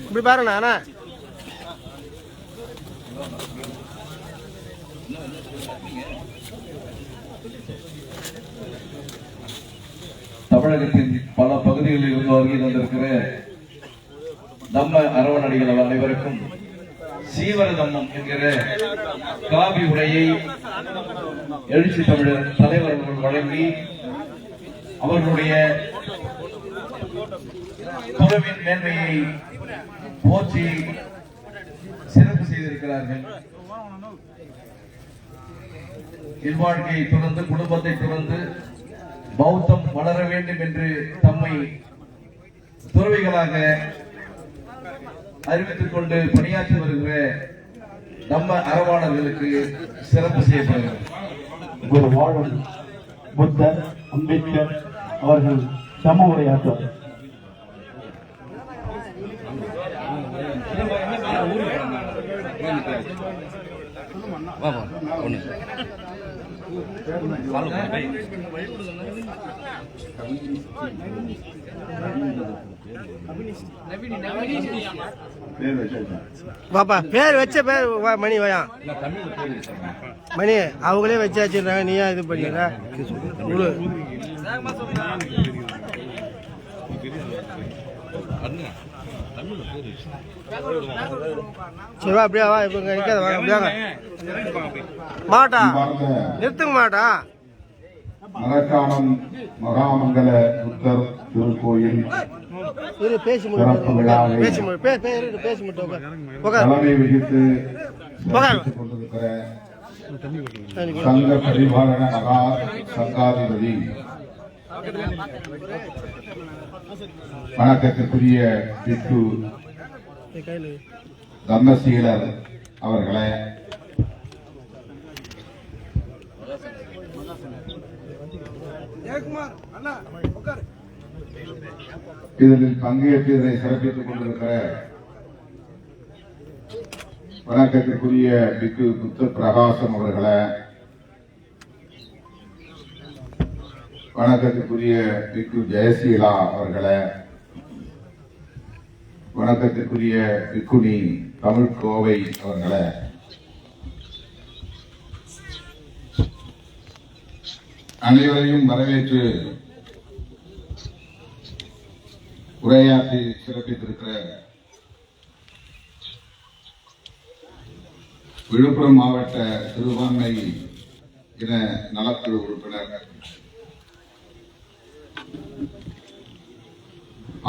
இப்படி பாருண்ணா அண்ணா. தமிழகத்தின் பல பகுதிகளில் இருந்து வருகை தந்திருக்கிற நம்ம அரவணடிகள் அனைவருக்கும் சீவர தம்மம் என்கிற காவி உடையை எழுச்சி தமிழர் தலைவர்கள் வழங்கி அவர்களுடைய உறவின் மேன்மையை போற்றி சிறப்பு செய்திருக்கிறார்கள். இல்வாழ்க்கையை தொடர்ந்து குடும்பத்தை தொடர்ந்து பௌத்தம் வளர வேண்டும் என்று தம்மை துறவிகளாக அறிவித்துக் கொண்டு பணியாற்றி வருகிற நம்ம அறவாளர்களுக்கு சிறப்பு செய்யப்படுகிறது. ஒரு வாழும் புத்தர் அம்பேத்கர் அவர்கள் சம உரையாற்றுவார் பாப்பா பேர் வச்ச பேர் வா, மணி வயா. மணி அவங்களே வச்சு வச்சிருந்தாங்க நீயா இது பண்ணிடுற? குழு சரி வா அப்படியே வா இப்போ இங்க நிக்காத வாங்க அப்படியே வாங்க. மாட்டா நிறுத்துங்க மாட்டா. மரக்காணம் மகாமங்கல புத்தர் திருக்கோயில் இரு பேசி விழாவை பேசி இரு, பேசி முடியும் உட்கார் உட்கார். தலைமை வகித்து சிறப்பித்துக் கொண்டிருக்கிற சங்க பரிபாலன மகா சங்காதிபதி வணக்கத்திற்குரிய பிக்கு தர்மசீலர் அவர்களே. இதில் பங்கேற்று இதனை சிறப்பித்துக் கொண்டிருக்கிற வணக்கத்திற்குரிய பிக்கு புத்த பிரகாசம் அவர்களே. வணக்கத்துக்குரிய பிக்கு ஜெயசீலா அவர்களை. வணக்கத்துக்குரிய பிக்குனி தமிழ் கோவை அவர்களை. அனைவரையும் வரவேற்று உரையாற்றி சிறப்பித்திருக்கிற விழுப்புரம் மாவட்ட சிறுபான்மை இன நலக்குழு உறுப்பினர்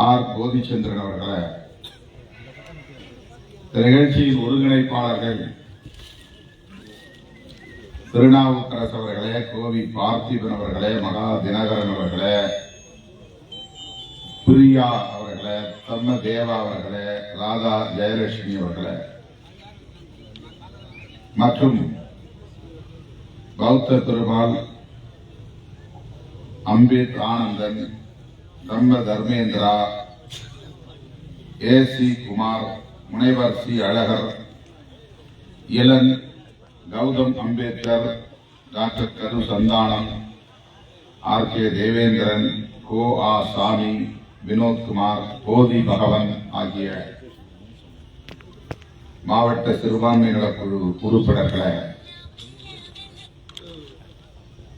ஆர். கோபிச்சந்திரன் அவர்களை இந்த நிகழ்ச்சியின் ஒருங்கிணைப்பாளர்கள் திருநாவுக்கரசு அவர்களே கோவி பார்த்திபன் அவர்களே மகா தினகரன் அவர்களே பிரியா அவர்களே தம்ம தேவா அவர்களே ராதா ஜெயலட்சுமி அவர்களே மற்றும் பௌத்த பெருமாள் அம்பேத் ஆனந்தன் தர்ம தர்மேந்திரா. ஏ சி குமார் முனைவர் C Alagar. Ilan Gautham Ambedkar doctor Karu Santhanam. R K Devendran Ko A Sami Vinothkumar Bodhi பகவன் ஆகிய மாவட்ட சிறுபான்மையினர் குழு உறுப்பினர்களை.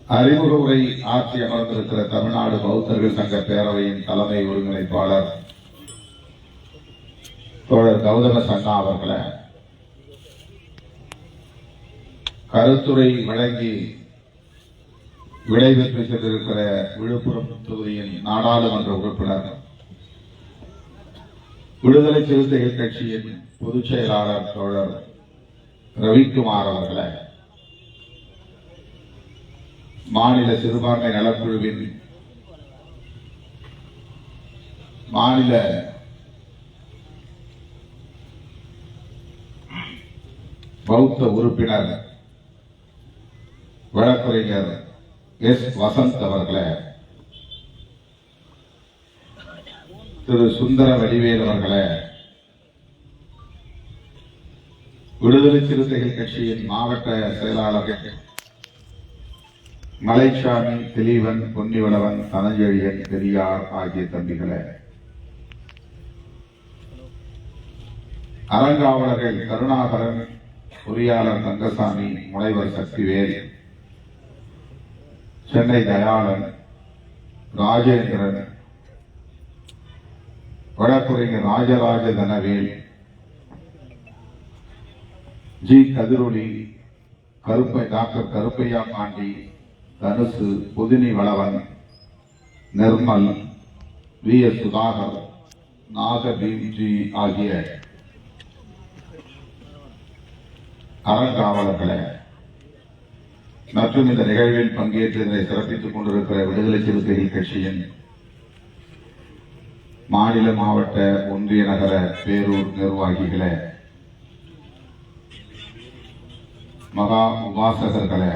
அறிமுக உரை ஆற்றி அமர்ந்திருக்கிற தமிழ்நாடு பௌத்தர்கள் சங்க பேரவையின் தலைமை ஒருங்கிணைப்பாளர் தோழர் கௌதம சன்னா அவர்களை கருத்துரை வழங்கி விடைபெற்று சென்றிருக்கிற விழுப்புரம் தொகுதியின் நாடாளுமன்ற உறுப்பினர் விடுதலை சிறுத்தைகள் கட்சியின் பொதுச் செயலாளர் தோழர் ரவிக்குமார் அவர்களை மாநில சிறுபான்மை நலக்குழுவின் மாநில பௌத்த உறுப்பினர் வழக்கறிஞர் எஸ். வசந்த் அவர்களை திரு. சுந்தர வடிவேல் அவர்களை விடுதலை சிறுத்தைகள் கட்சியின் மாவட்ட செயலாளர்கள் மலைசாமி திலீவன் பொன்னிவளவன் தனஞ்செழியன் பெரியார் ஆகிய தம்பிகளே. அரங்காவலர்கள் கருணாகரன் பொறியாளர் தங்கசாமி முனைவர் சக்திவேல் சென்னை தயாளன் ராஜேந்திரன் வழக்குரைஞர் ராஜராஜ தனவேல் ஜி. கதிரொலி கருப்பை doctor Karuppaiya Pandi Dhanusu Puthini Valavan Nirmal V. S. Sudhakar Naga Bhimji ஆகிய அறங்காவலர்களே மற்றும் இந்த நிகழ்வில் பங்கேற்று இதனை சிறப்பித்துக் கொண்டிருக்கிற விடுதலை சிறுத்தைகள் கட்சியின் மாநில மாவட்ட ஒன்றிய நகர பேரூர் நிர்வாகிகளே மகா உபாசகர்களே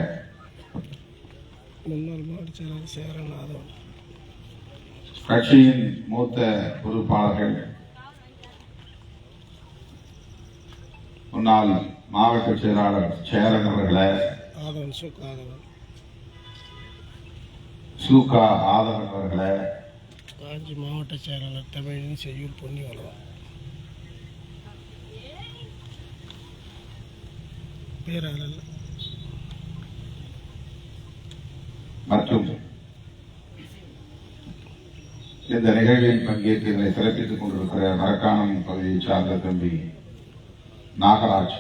முன்னாள் மாவட்ட செயலாளர் சேரன் ஆதவன். கட்சியின் மூத்த பொறுப்பாளர்கள் முன்னாள் மாவட்ட செயலாளர் சேரன் அவர்களே சூகா ஆதவன் அவர்களே காஞ்சி மாவட்ட செயலாளர் தமிழின் செய்யூர் பொன்னி வளவன் பேராளர் மற்றும் இந்த நிகழ்வில் பங்கேற்று இதனை சிறப்பித்துக் கொண்டிருக்கிற மரக்காணம் பகுதியை சார்ந்த தம்பி நாகராஜ்.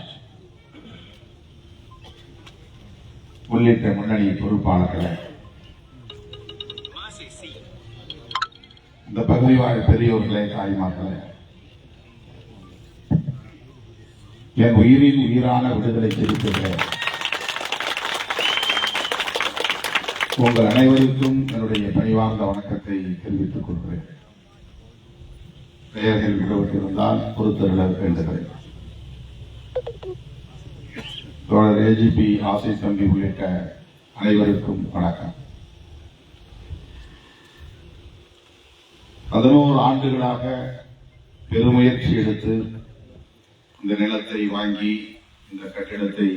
உள்ளிட்ட முன்னணி பொறுப்பாளர்களை. இந்த பகுதி வாழ் பெரியோர்களே தாய்மார்களே. என் உயிரின் உயிரான விடுதலை சிறுத்தைகளே உங்கள் அனைவருக்கும் என்னுடைய பணிவார்ந்த வணக்கத்தை தெரிவித்துக் கொள்கிறேன். பெயர்கள் விடுபட்டிருந்தால் பொறுத்தருள வேண்டுகிறேன். தோழர் ஏஜிபி ஆசை தம்பி உள்ளிட்ட அனைவருக்கும் வணக்கம். பதினோரு ஆண்டுகளாக பெருமுயற்சி எடுத்து இந்த நிலத்தை வாங்கி இந்த கட்டிடத்தை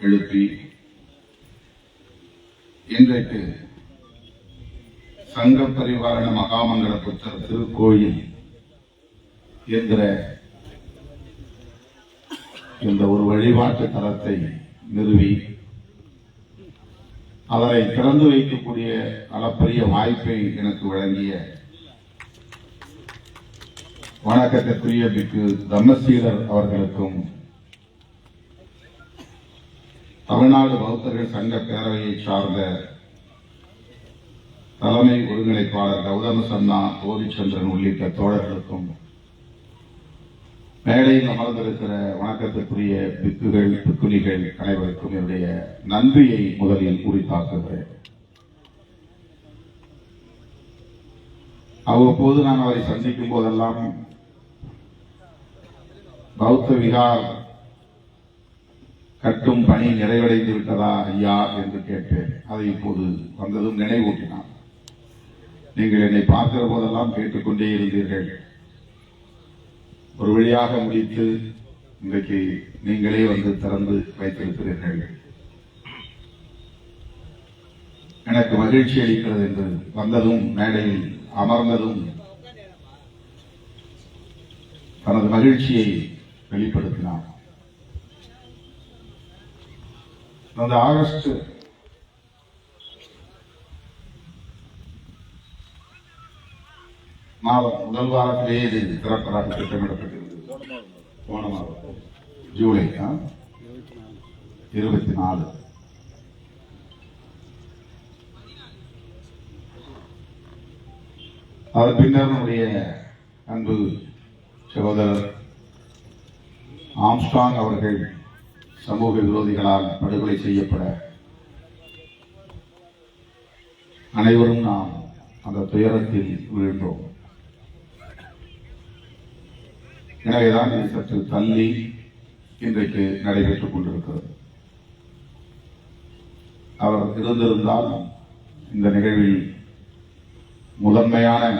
எழுப்பி இன்றைக்கு சங்க பரிவாரண மகாமங்கல புத்தர் திருக்கோயில் என்கிற இந்த ஒரு வழிபாட்டு தலத்தை நிறுவி அதனை திறந்து வைக்கக்கூடிய அளப்பரிய வாய்ப்பை எனக்கு வழங்கிய வணக்கத்திற்குரிய பிக்கு தம்மசீரர் அவர்களுக்கும் தமிழ்நாடு பௌத்தர்கள் சங்க பேரவையை சார்ந்த தலைமை ஒருங்கிணைப்பாளர் கௌதம சன்னா கோபிச்சந்திரன் உள்ளிட்ட தோழர்களுக்கும் மேடையில் அமர்ந்திருக்கிற வணக்கத்துக்குரிய பிக்குகள் பிக்குனிகள் அனைவருக்கும் என்னுடைய நன்றியை முதலில் உரித்தாக்குகிறேன். அவ்வப்போது நான் அவரை சந்திக்கும் போதெல்லாம் பௌத்த விகார் கட்டும் பணி நிறைவடைந்து விட்டதா ஐயா என்று கேட்டேன். அதை இப்போது வந்ததும் நினைவூட்டினார். நீங்கள் என்னை பார்க்கிற போதெல்லாம் கேட்டுக்கொண்டே இருந்தீர்கள். ஒரு வழியாக முடித்து இன்றைக்கு நீங்களே வந்து திறந்து வைத்திருக்கிறீர்கள். எனக்கு மகிழ்ச்சி அளிக்கிறது என்று வந்ததும் மேடையில் அமர்ந்ததும் தனது மகிழ்ச்சியை வெளிப்படுத்தினார். அந்த ஆகஸ்ட் மாதம் முதல் வாரத்திலேயே இது திறப்பதாக திட்டமிடப்பட்டிருந்தது. போன மாதம். ஜூலை இருபத்தி நாலு. அதன் பின்னர் நம்முடைய அன்பு சகோதரர் ஆம்ஸ்டாங் அவர்கள் சமூக விரோதிகளால் படுகொலை செய்யப்பட அனைவரும் நாம் அந்த துயரத்தில் வீழ்ந்தோம். எனவேதான் இது சற்று தள்ளி இன்றைக்கு நடைபெற்றுக் கொண்டிருக்கிறது. அவர் இருந்திருந்தால் இந்த நிகழ்வில் முதன்மையான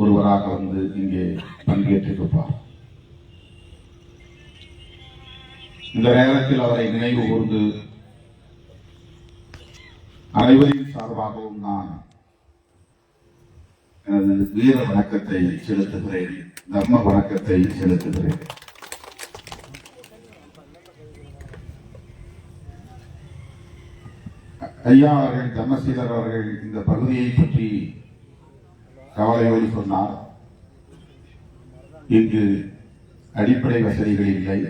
ஒருவராக வந்து இங்கே பங்கேற்றிருப்பார். இந்த நேரத்தில் அவரை நினைவு கூர்ந்து அனைவரின் சார்பாகவும் நான் எனது வீர வணக்கத்தை செலுத்துகிறேன் தர்ம வணக்கத்தை செலுத்துகிறேன். ஐயா அவர்கள் தர்மசீலர் அவர்கள் இந்த பகுதியை பற்றி கவலையோடு சொன்னார். இங்கு அடிப்படை வசதிகள் இல்லை.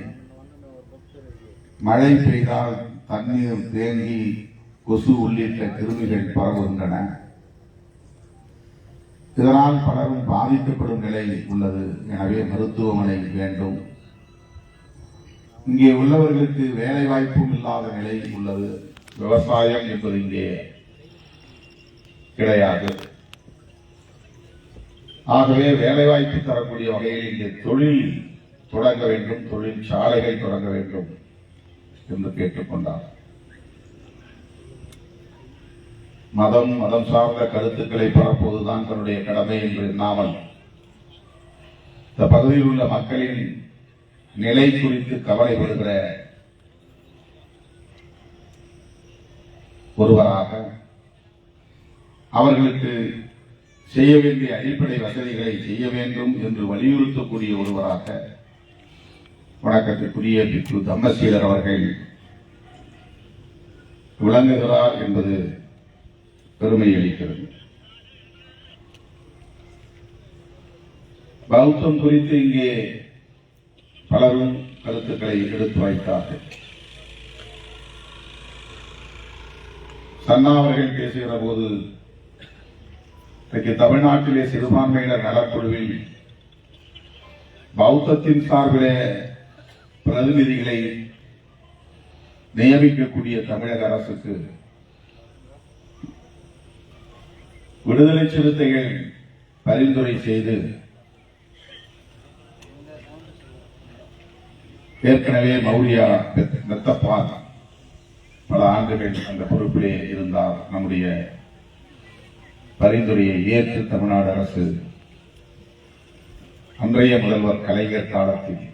மழை பெய்தால் தண்ணீர் தேங்கி கொசு உள்ளிட்ட கிருமிகள் பரவுகின்றன. இதனால் பலரும் பாதிக்கப்படும் நிலை உள்ளது. எனவே மருத்துவமனை வேண்டும். இங்கே உள்ளவர்களுக்கு வேலை வாய்ப்பும் இல்லாத நிலை உள்ளது. விவசாயம் என்பது இங்கே கிடையாது. ஆகவே வேலைவாய்ப்பு தரக்கூடிய வகையில் இங்கே தொழில் தொடங்க வேண்டும். தொழில் சாலைகள் தொடங்க வேண்டும். என்று கேட்டுக்கொண்டார். மதம் மதம் சார்ந்த கருத்துக்களை பரப்புவதுதான் தன்னுடைய கடமை என்று எண்ணாமல் இந்த பகுதியில் உள்ள மக்களின் நிலை குறித்து கவலைப்படுகிற ஒருவராக அவர்களுக்கு செய்ய வேண்டிய அடிப்படை வசதிகளை செய்ய வேண்டும் என்று வலியுறுத்தக்கூடிய ஒருவராக வணக்கத்திற்குரிய பிக்கு தம்மசீலர் அவர்கள். விளங்குகிறார் என்பது பெருமை அளிக்கிறது. பௌத்தம் குறித்து இங்கே பலரும் கருத்துக்களை எடுத்து வைத்தார்கள். சன்னா அவர்கள் பேசுகிற போது இன்றைக்கு தமிழ்நாட்டிலே சிறுபான்மையினர் நலக்குழுவில் பௌத்தத்தின் சார்பிலே பிரதிநிதிகளை நியமிக்கக்கூடிய தமிழக அரசுக்கு விடுதலை சிறுத்தைகள் பரிந்துரை செய்து ஏற்கனவே மௌரியா மெத்தப்பான் பல ஆண்டுகள் அந்த பொறுப்பிலே இருந்தார். நம்முடைய பரிந்துரையை ஏற்று தமிழ்நாடு அரசு அன்றைய முதல்வர் கலைஞர் காலத்தில்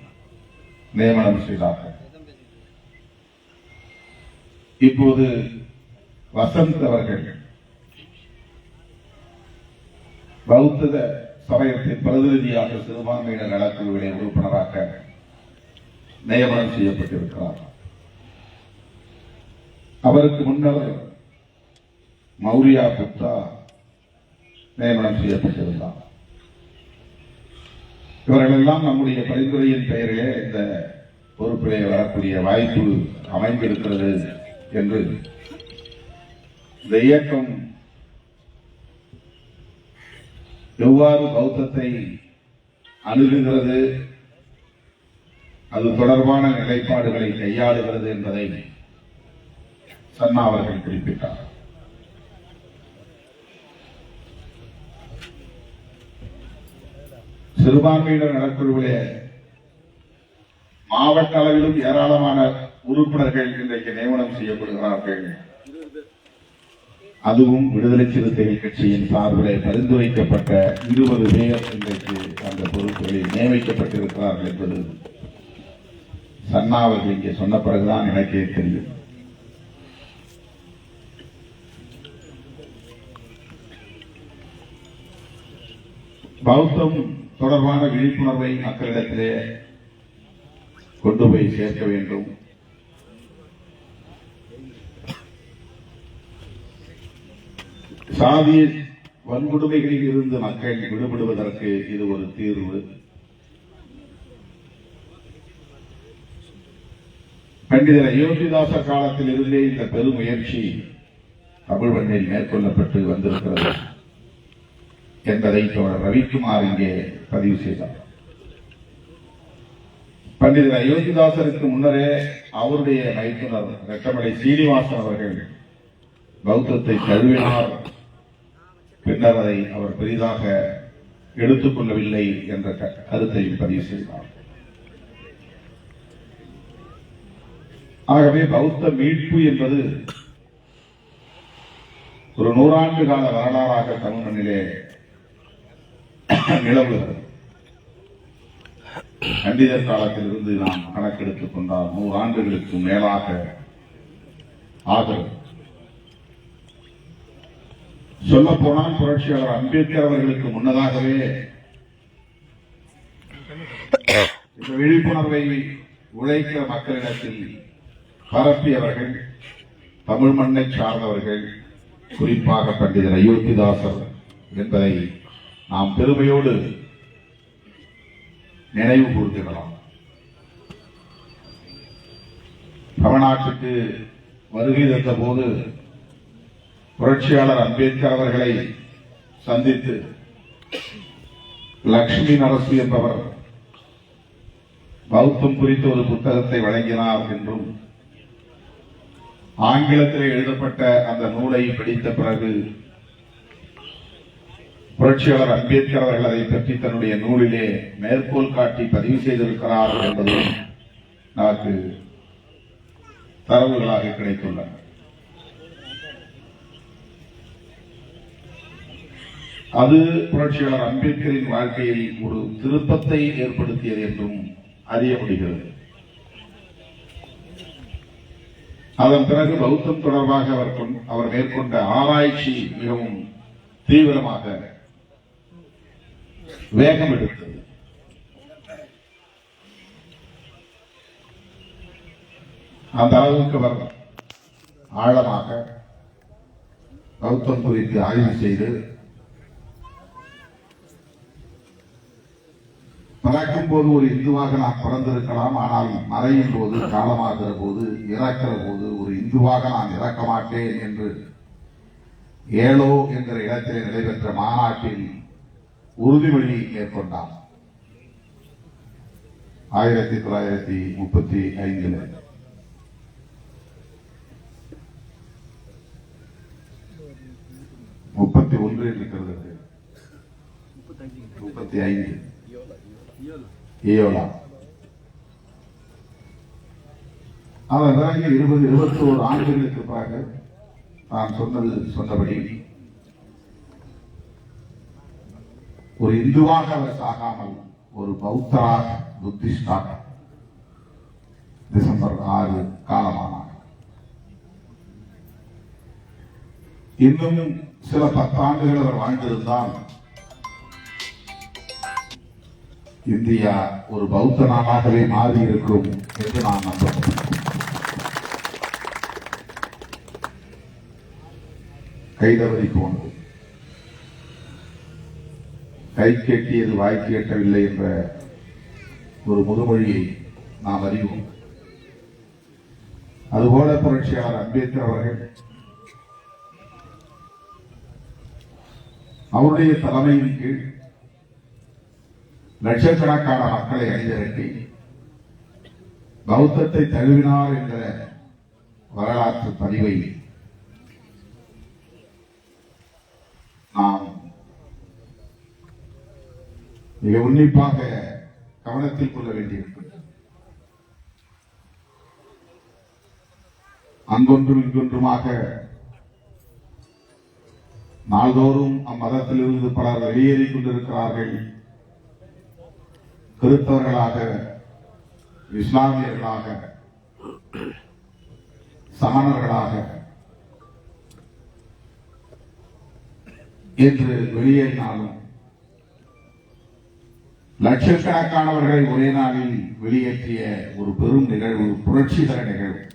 நியமனம் செய்தார்கள். இப்போது வசந்த் அவர்கள் பௌத்த சமயத்தின் பிரதிநிதியாக சிறுபான்மையின நலக்குழுவிலே உறுப்பினராக நியமனம் செய்யப்பட்டிருக்கிறார். அவருக்கு முன்னர் மௌரியா குப்தா நியமனம் செய்யப்பட்டிருந்தார். இவர்களெல்லாம் நம்முடைய பரிந்துரையின் பெயரிலே இந்த பொறுப்பிலே வரக்கூடிய வாய்ப்பு அமைந்திருக்கிறது என்று இந்த இயக்கம் எவ்வாறு பௌத்தத்தை அணுகுகிறது அது தொடர்பான நிலைப்பாடுகளை கையாளுகிறது என்பதை சன்னா அவர்கள் குறிப்பிட்டார். சிறுபான்மையினர் நலக்குழுவிலே மாவட்ட அளவிலும் ஏராளமான உறுப்பினர்கள் இன்றைக்கு நியமனம் செய்யப்படுகிறார்கள். அதுவும் விடுதலை சிறுத்தைகள் கட்சியின் சார்பிலே பரிந்துரைக்கப்பட்ட இருபது பேர் இன்றைக்கு அந்த பொறுப்புகளில் நியமிக்கப்பட்டிருக்கிறார்கள் என்பது சன்னா அவர்கள் இங்கே சொன்ன பிறகுதான் எனக்கே தெரியும். பௌத்தம் தொடர்பான விழிப்புணர்வை மக்களிடத்திலே கொண்டு போய் சேர்க்க வேண்டும். சாதிய வன்கொடுமைகளில் இருந்து மக்கள் விடுபடுவதற்கு இது ஒரு தீர்வு. பண்டிதர் அயோத்திதாச காலத்தில் இருந்தே இந்த பெருமுயற்சி தமிழ் மண்ணில் மேற்கொள்ளப்பட்டு வந்திருக்கிறது. என்பதை தோழர் ரவிக்குமார் இங்கே பதிவு செய்தார். பண்டிதர் அயோத்திதாசருக்கு முன்னரே அவருடைய மைத்துனர் ரெட்டமடை சீனிவாசன் அவர்கள் பௌத்தத்தை தழுவினார். பின்னர் அதை அவர் பெரிதாக எடுத்துக்கொள்ளவில்லை என்ற கருத்தையும் கருத்தை பதிவு செய்தார். ஆகவே பௌத்த மீட்பு என்பது ஒரு நூறாண்டு கால வரலாறாக தமிழ் நிலவுகிறது. பண்டிதர் காலத்திலிருந்து நாம் கணக்கெடுத்துக் கொண்டால் நூறு ஆண்டுகளுக்கு மேலாக ஆகிறது. சொல்ல போனால் புரட்சியாளர் அம்பேத்கர் அவர்களுக்கு முன்னதாகவே இந்த விழிப்புணர்வை உழைக்கிற மக்களிடத்தில் பரப்பியவர்கள் தமிழ் மண்ணை சார்ந்தவர்கள் குறிப்பாக பண்டிதர் அயோத்திதாசர் என்பதை நாம் பெருமையோடு நினைவு கூர்ந்திடலாம். தமிழ்நாட்டுக்கு வருகை தந்த போது புரட்சியாளர் அம்பேத்கர் அவர்களை சந்தித்து லக்ஷ்மி நரசு என்பவர் பௌத்தம் குறித்த ஒரு புத்தகத்தை வழங்கினார் என்றும் ஆங்கிலத்தில் எழுதப்பட்ட அந்த நூலை படித்த பிறகு புரட்சியாளர் அம்பேத்கர் அவர்கள் அதை பற்றி தன்னுடைய நூலிலே மேற்கோள் காட்டி பதிவு செய்திருக்கிறார் என்பது நமக்கு தரவுகளாக கிடைத்துள்ளன. அது புரட்சியாளர் அம்பேத்கரின் வாழ்க்கையில் ஒரு திருப்பத்தை ஏற்படுத்தியது என்றும் அறிய முடிகிறது. அதன் பிறகு பௌத்தம் தொடர்பாக அவர் அவர் மேற்கொண்ட ஆராய்ச்சி மிகவும் தீவிரமாக வேகம் எடுத்தது அந்த அளவுக்கு அவர் ஆழமாக பௌத்தம் குறித்து ஆய்வு செய்து பிறக்கும் போது ஒரு இந்துவாக நான் பிறந்திருக்கலாம். ஆனால் மறையும் போது காலமாகிற போது இறக்கிற போது ஒரு இந்துவாக நான் இறக்க மாட்டேன் என்று ஏலோ என்கிற இடத்திலே நடைபெற்ற மாநாட்டில் உறுதிமொழி மேற்கொண்டார். ஆயிரத்தி தொள்ளாயிரத்தி முப்பத்தி ஐந்தில். முப்பத்தி ஒன்று இருக்கிறது. முப்பத்தி ஐந்து ஏயோலா. அதன் பிறகு இருபது இருபத்தி ஒரு ஆண்டுகளுக்கு பிறகு நான் சொன்னது சொன்னபடி ஒரு இந்துவாக அவர் சாகாமல் ஒரு பௌத்தராக புத்திஸ்டாக டிசம்பர் ஆறு காலமானார். இன்னும் சில பத்தாண்டுகள் அவர் வாழ்ந்திருந்தால் இந்தியா ஒரு பௌத்த நாடாகவே மாறி இருக்கும் என்று நான் நம்புகிறேன். கைதவரி போனது. கை கேட்டியது வாய் கேட்டவில்லை என்ற ஒரு முதுமொழியை நாம் அறிவோம். அதுபோல புரட்சியாளர் அம்பேத்கர் அவர்கள் அவருடைய தலைமையின் கீழ் லட்சக்கணக்கான மக்களை அணிதிரட்டி பௌத்தத்தை தழுவினார் என்ற வரலாற்று பதிவை நாம் மிக உன்னிப்பாக கவனத்தில் கொள்ள வேண்டியிருக்கிறது. அங்கொன்றும் இங்கொன்றுமாக நாள்தோறும் அம்மதத்திலிருந்து பலர் வெளியேறிக் கொண்டிருக்கிறார்கள். கிறிஸ்தவர்களாக இஸ்லாமியர்களாக சமணர்களாக என்று வெளியேறினாலும் லட்சக்கணக்கானவர்களை ஒரே நாளில் வெளியேற்றிய ஒரு பெரும் நிகழ்வு புரட்சிகர நிகழ்வு.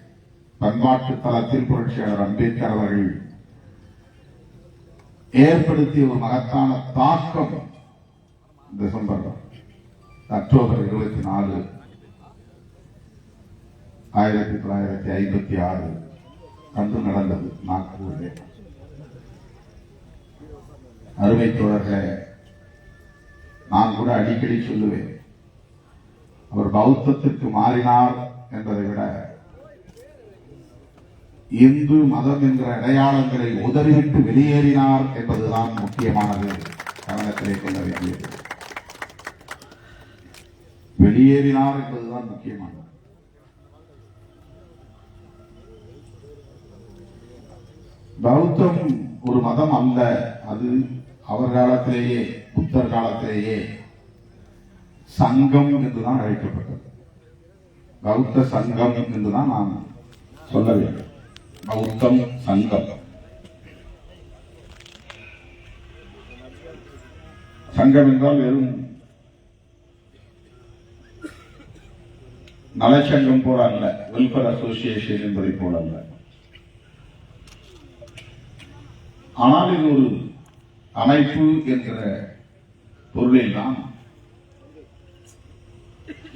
பண்பாட்டு தளத்தில் புரட்சியாளர் அம்பேத்கர் அவர்கள் ஏற்படுத்திய ஒரு மகத்தான தாக்கம் டிசம்பர் அக்டோபர் இருபத்தி நாலு ஆயிரத்தி தொள்ளாயிரத்தி ஐம்பத்தி ஆறு அன்று நடந்தது நாக்பூரில். அருமை தோழர்களே நான் கூட அடிக்கடி சொல்லுவேன். அவர் பௌத்தத்திற்கு மாறினார் என்பதை விட இந்து மதம் என்ற அடையாளங்களை உதறிவிட்டு வெளியேறினார் என்பதுதான் முக்கியமானது. கவனத்திலே கொள்ள வேண்டியது. வெளியேறினார் என்பதுதான் முக்கியமானது. பௌத்தம் ஒரு மதம் அல்ல. அது அவர் காலத்திலேயே புத்தர் காலத்திலேயே சங்கம் என்றுதான் அழைக்கப்பட்டது. பௌத்த சங்கம் என்றுதான் நான் சொல்ல வேண்டும். பௌத்தம் சங்கம். சங்கம் என்றால் வெறும் நலச்சங்கம் போல அல்ல வெல்ஃபேர் அசோசியேஷன் என்பதை போல அல்ல. ஆனால் இது ஒரு அமைப்பு என்கிற பொருளில் தான்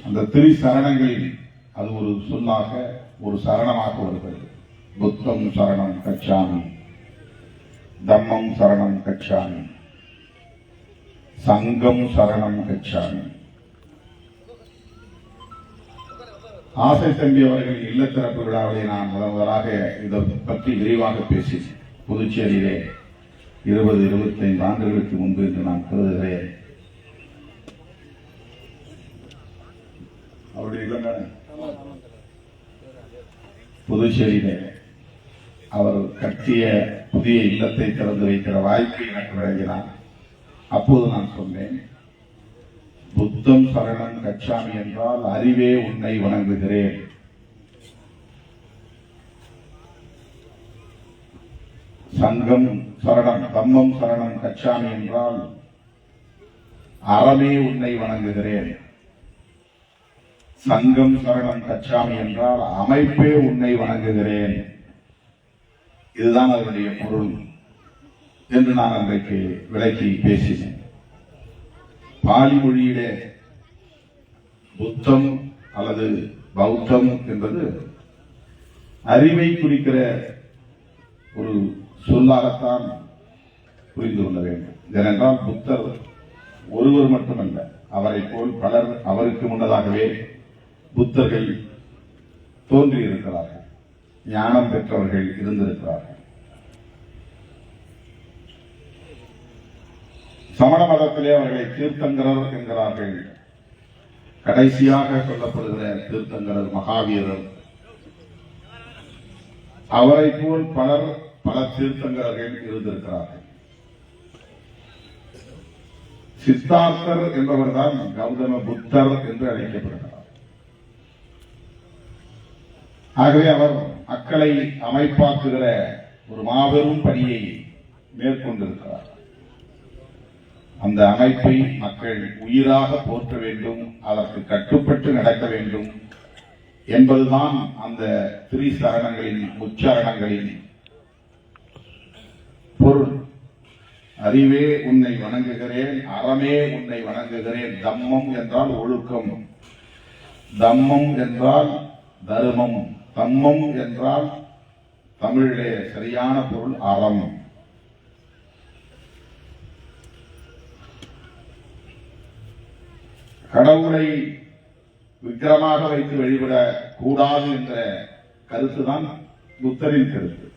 அந்த திரு சரணங்களில் அது ஒரு சொல்லாக ஒரு சரணமாக வருகிறது. புத்தம் சரணம் கச்சாமி தம்மம் சரணம் கச்சாமி சங்கம் சரணம் கச்சாமி. ஆசை தம்பி அவர்களின் இல்லத்தரப்பு விழாவிலே நான் முதன் முதலாக இதை பற்றி விரிவாக பேசி புதுச்சேரியிலே இருபது இருபத்தைந்து ஆண்டுகளுக்கு முன்பு என்று நான் கருதுகிறேன். அவருடைய இல்லம் புதுச்சேரியிலே அவர் கட்டிய புதிய இல்லத்தை திறந்து வைக்கிற வாய்ப்பை எனக்கு வழங்கினார். அப்போது நான் சொன்னேன் புத்தம் சரணம் கச்சாமி என்றால் அறிவே உன்னை வணங்குகிறேன். சங்கம் சரணம் தம்மம் சரணம் கச்சாமி என்றால் அறமே உன்னை வணங்குகிறேன். சங்கம் சரணம் கச்சாமி என்றால் அமைப்பே உன்னை வணங்குகிறேன். இதுதான் அதனுடைய பொருள் என்று நான் அன்றைக்கு விளக்கி பேசினேன். பாலி மொழியிலே புத்தம் அல்லது பௌத்தம் என்பது அறிவை குறிக்கிற ஒரு சொல்லாகத்தான் புரிந்து கொள்ள வேண்டும். ஏனென்றால் புத்தர் ஒருவர் மட்டுமல்ல அவரை போல் பலர் அவருக்கு முன்னதாகவே புத்தர்கள் தோன்றியிருக்கிறார்கள். ஞானம் பெற்றவர்கள் இருந்திருக்கிறார்கள். சமண மதத்திலே அவர்களை தீர்த்தங்கரர் என்கிறார்கள். கடைசியாக சொல்லப்படுகிற தீர்த்தங்கரர் மகாவீரர். அவரை போல் பலர் பல தீர்த்தங்கரர்கள் இருந்திருக்கிறார்கள் சித்தார்த்தர் என்பவர்தான் கௌதம புத்தர் என்று அழைக்கப்படுகிறார். ஆகவே அவர் மக்களை அமைப்பாக்குகிற ஒரு மாபெரும் பணியை மேற்கொண்டிருக்கிறார். அந்த அமைப்பை மக்கள் உயிராக போற்ற வேண்டும் அதற்கு கட்டுப்பட்டு நடக்க வேண்டும் என்பதுதான் அந்த திரிசரணங்களின் உச்சாரணங்களின் பொருள் அறிவே உன்னை வணங்குகிறேன் அறமே உன்னை வணங்குகிறேன். தம்மம் என்றால் ஒழுக்கம். தம்மம் என்றால் தர்மம். தம்மம் என்றால் தமிழிலே சரியான பொருள் அறம். கடவுளை விக்கிரமாக வைத்து வழிபட கூடாது என்ற கருத்துதான் புத்தரின் கருத்து.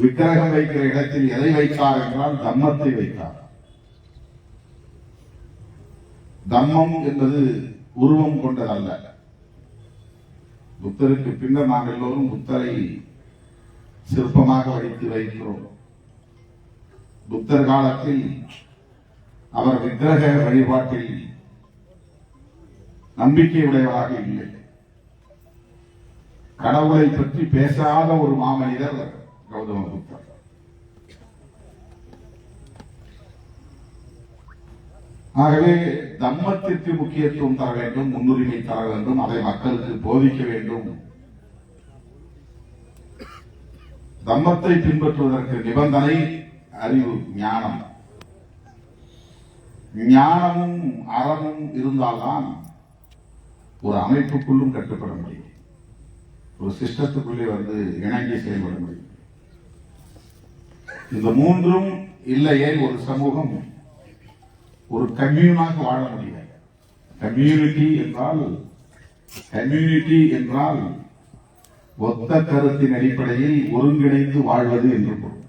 விக்கிரகம் வைக்கிற இடத்தில் எதை வைத்தார் என்றால் தம்மத்தை வைத்தார். தம்மம் என்பது உருவம் கொண்டதல்ல. புத்தருக்கு பின்னர் நாங்கள் எல்லோரும் புத்தரை சிற்பமாக வைத்து வைக்கிறோம். புத்தர் காலத்தில் அவர் விக்கிரக வழிபாட்டில் நம்பிக்கையுடையவராக இல்லை. கடவுளை பற்றி பேசாத ஒரு மாமனிதர் கௌதம புத்தர் ஆகவே தம்மத்திற்கு முக்கியத்துவம் தர வேண்டும் முன்னுரிமை தர வேண்டும் அதை மக்களுக்கு போதிக்க வேண்டும் தம்மத்தை பின்பற்றுவதற்கு நிபந்தனை அறிவு ஞானம் ஞானமும் அறமும் இருந்தால்தான் ஒரு அமைப்புக்குள்ளும் கட்டுப்பட முடியும். ஒரு சிஸ்டத்துக்குள்ளே வந்து இணங்கி செயல்பட முடியும். இந்த மூன்றும் இல்லையே ஒரு சமூகம். ஒரு கம்யூனாக வாழ முடியாது. கம்யூனிட்டி என்றால் கம்யூனிட்டி என்றால் ஒத்த கருத்தின் அடிப்படையில் ஒருங்கிணைந்து வாழ்வது என்று பொருள்.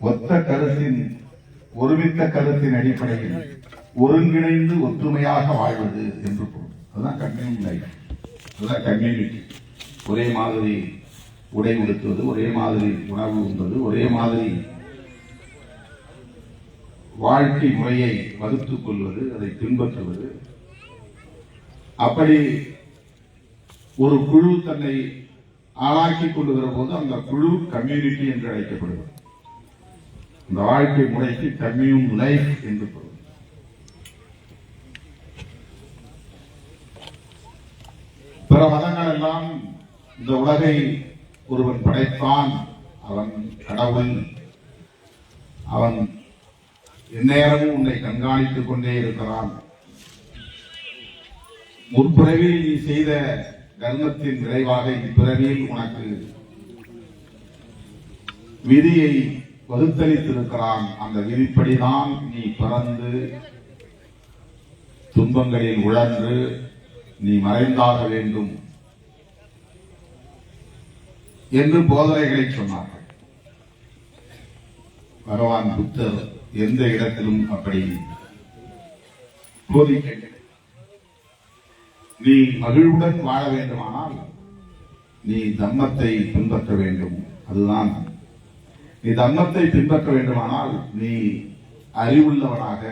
ஒத்த கருத்தின் ஒருமித்த கருத்தின் அடிப்படையில் ஒருங்கிணைந்து ஒற்றுமையாக வாழ்வது என்று பொருள். அதுதான் கம்யூனிட்டி அதுதான் கம்யூனிட்டி. ஒரே மாதிரி உடை உடுத்துவது ஒரே மாதிரி உணவு உண்பது ஒரே மாதிரி. வாழ்க்கை முறையை வகுத்துக் கொள்வது அதை பின்பற்றுவது. அப்படி ஒரு குழு தன்னை ஆளாக்கிக் கொள்ளுகிற போது அந்த குழு கம்யூனிட்டி என்று அழைக்கப்படுவது இந்த வாழ்க்கை முறைக்கு கம்யூன் லைஃப் என்று பொருள். பிற மதங்கள் எல்லாம் இந்த உலகை ஒருவன் படைத்தான் அவன் கடவுள். அவன் எந்நேரமும் உன்னை கண்காணித்துக் கொண்டே இருக்கிறான். முற்பிறவியில் நீ செய்த கர்மத்தின் விளைவாக இப்பிறவியில் உனக்கு விதியை வகுத்தளித்திருக்கிறான் அந்த விதிப்படிதான் நீ பிறந்து துன்பங்களில் உழன்று நீ மறைந்தாக வேண்டும். என்று போதனைகளை சொன்னார்கள். பகவான் புத்தர் எந்த இடத்திலும் அப்படி போதிக்கவில்லை. நீ மகிழ்வுடன் வாழ வேண்டுமானால் நீ தம்மத்தை பின்பற்ற வேண்டும். அதுதான். நீ தர்மத்தை பின்பற்ற வேண்டுமானால் நீ அறிவுள்ளவனாக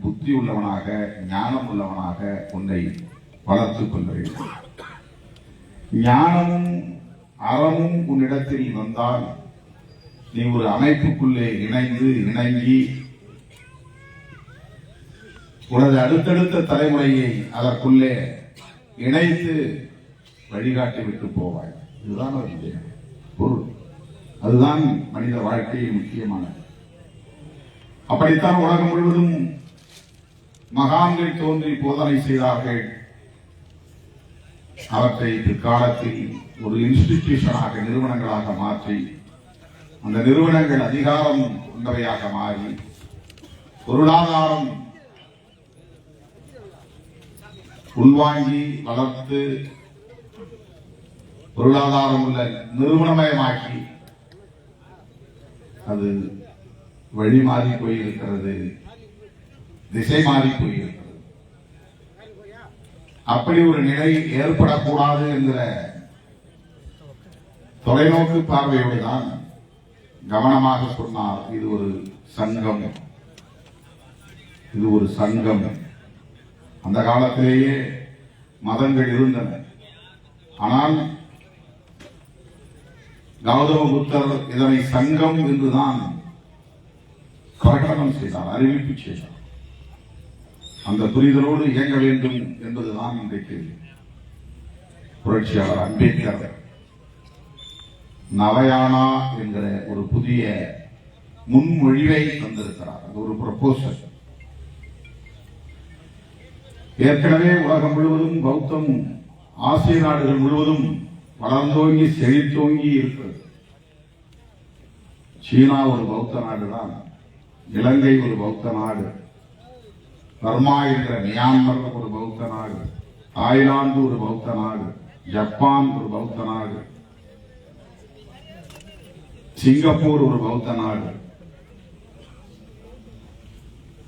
புத்தி உள்ளவனாக ஞானம் உள்ளவனாக உன்னை வளர்த்துக் கொள்ள வேண்டும். ஞானமும் அறமும் உன்னிடத்தில் வந்தால் நீ ஒரு அமைப்புக்குள்ளே இணைந்து இணங்கி உனது அடுத்தடுத்த தலைமுறையை அதற்குள்ளே இணைத்து வழிகாட்டி விட்டு போவாய். இதுதான் அதனுடைய பொருள். அதுதான் மனித வாழ்க்கையின் முக்கியமானது. அப்படித்தான் உலகம் முழுவதும் மகான்கள் தோன்றி போதனை செய்தார்கள். அவற்றை பிற்காலத்தில் ஒரு இன்ஸ்டிடியூஷனாக நிறுவனங்களாக மாற்றி அந்த நிறுவனங்கள் அதிகாரம் கொண்டவையாக மாறி பொருளாதாரம் உள்வாங்கி வளர்த்து பொருளாதாரம் உள்ள நிறுவனமயமாக்கி அது வழி மாறி போயிருக்கிறது திசை மாறி போயிருக்கிறது. அப்படி ஒரு நிலை ஏற்படக்கூடாது என்கிற தொலைநோக்கு பார்வையோடு தான் கவனமாக சொன்னார் இது ஒரு சங்கம். இது ஒரு சங்கம். அந்த காலத்திலேயே மதங்கள் இருந்தன. ஆனால் கௌதம புத்தர் இதனை சங்கம் என்றுதான் பிரகடனம் செய்தார் அறிவிப்பு செய்தார். அந்த புரிதலோடு இயங்க வேண்டும் என்பதுதான் இன்றைக்கு புரட்சியாளர் அம்பேத்கர் நவயானா என்கிற ஒரு புதிய முன்மொழிவை தந்திருக்கிறார். அது ஒரு ப்ரப்போசல் ஏற்கனவே உலகம் முழுவதும் பௌத்தம் ஆசிய நாடுகள் முழுவதும் வளர்ந்தோங்கி செழித்தோங்கி இருக்கிறது. சீனா ஒரு பௌத்த நாடுதான். இலங்கை ஒரு பௌத்த நாடு. பர்மா என்ற மியான்மர் ஒரு பௌத்த நாடு தாய்லாந்து ஒரு பௌத்த நாடு ஜப்பான் ஒரு பௌத்த நாடு சிங்கப்பூர் ஒரு பௌத்த நாடு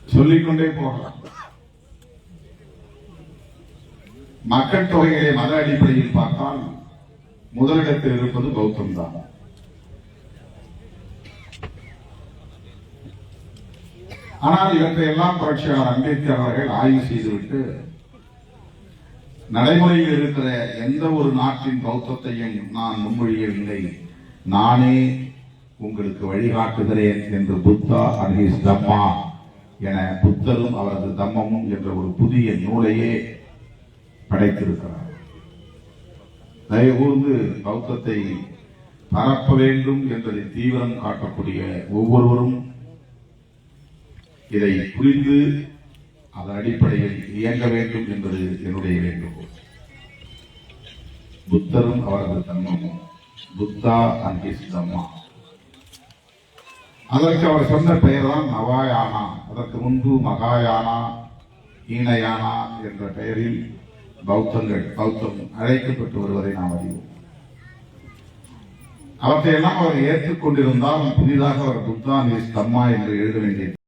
சொல்லிக்கொண்டே போகலாம். மக்கள் தொகையை மத அடிப்படையில் பார்த்தால் முதலிடத்தில் இருப்பது பௌத்தம் தான் ஆனால் இவற்றை எல்லாம் புரட்சியாளர் அம்பேத்கர் அவர்கள் ஆய்வு செய்துவிட்டு நடைமுறையில் இருக்கிற எந்த ஒரு நாட்டின் பௌத்தத்தையும் நான் முன்மொழியவில்லை. நானே உங்களுக்கு வழிகாட்டுகிறேன் என்று புத்தா அண்ட் ஹிஸ் தம்மா என புத்தரும் அவரது தம்மமும் என்ற ஒரு புதிய நூலையே படைத்திருக்கிறார். தயவுகூர்ந்து பௌத்தத்தை பரப்ப வேண்டும் என்பதை தீவிரம் காட்டக்கூடிய ஒவ்வொருவரும் இதை புரிந்து அதன் அடிப்படையில் இயங்க வேண்டும் என்பது என்னுடைய வேண்டுகோள். புத்தரும் அவரது தன்மமும் புத்தா அண்ட் ஹிஸ் தம்மா அதற்கு அவர் சொன்ன பெயர் தான் நவாயானா அதற்கு முன்பு மகாயானா ஈனயானா என்ற பெயரில் பௌத்தங்கள் பௌத்தம் அழைக்கப்பட்டு வருவதை நாம் அறிவோம். அவற்றையெல்லாம் அவர் ஏற்றுக்கொண்டிருந்தால் புதிதாக அவர் புத்தா நிஸ் தம்மா என்று எழுத வேண்டிய